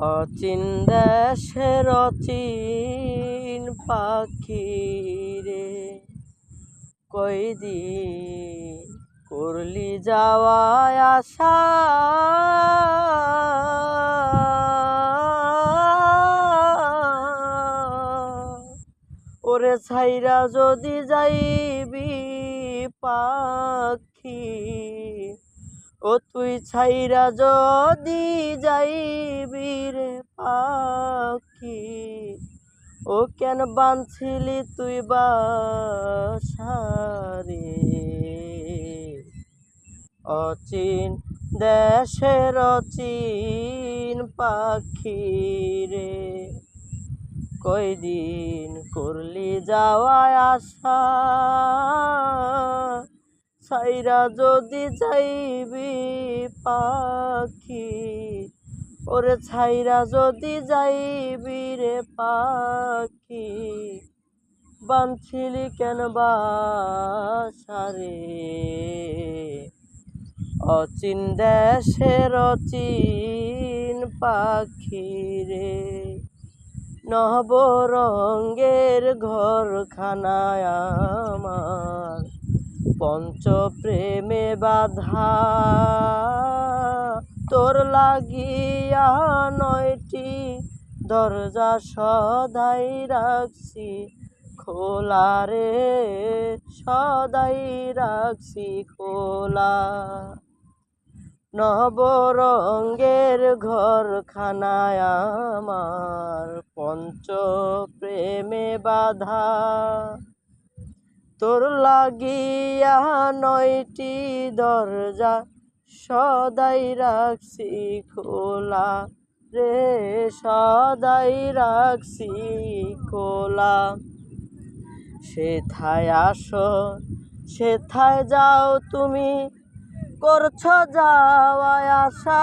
অচিন দেশের অচিন পাখি রে। কয়দিন করলি যাওয়া আশা? ওরে ছাইরা যদি যাইবি পাখি ও তুই ছাইরা যদি যাইবি রে পাখি, ও কেন বাঁধছিলি তুই বাসারে? অচিন দেশের অচিন পাখি রে, কয়দিন করলি যাওয়া আশা? সাইরা যদি যাইবি পাখি, ওরে ছাইরা যদি যাইবি রে পাখি বানছিলি কেন বাসারে? অচিন দেশের অচিন পাখি রে, নবরঙ্গের ঘরখানায় আমার। পঞ্চ প্রেমে বাধা। তোর লাগিয়া নয়টি দরজা সদাই রাখছি, খোলা রে, সদাই রাখছি, খোলা। নবরঙ্গের ঘরখানায় আমার পঞ্চ প্রেমে বাধা। তোর লাগিয়া নয়টি দরজা সদাই রাখছি খোলা রে, সদাই রাখছি খোলা। সেথায় আসো, সেথায় যাও তুমি, করছ যাওয়া আসা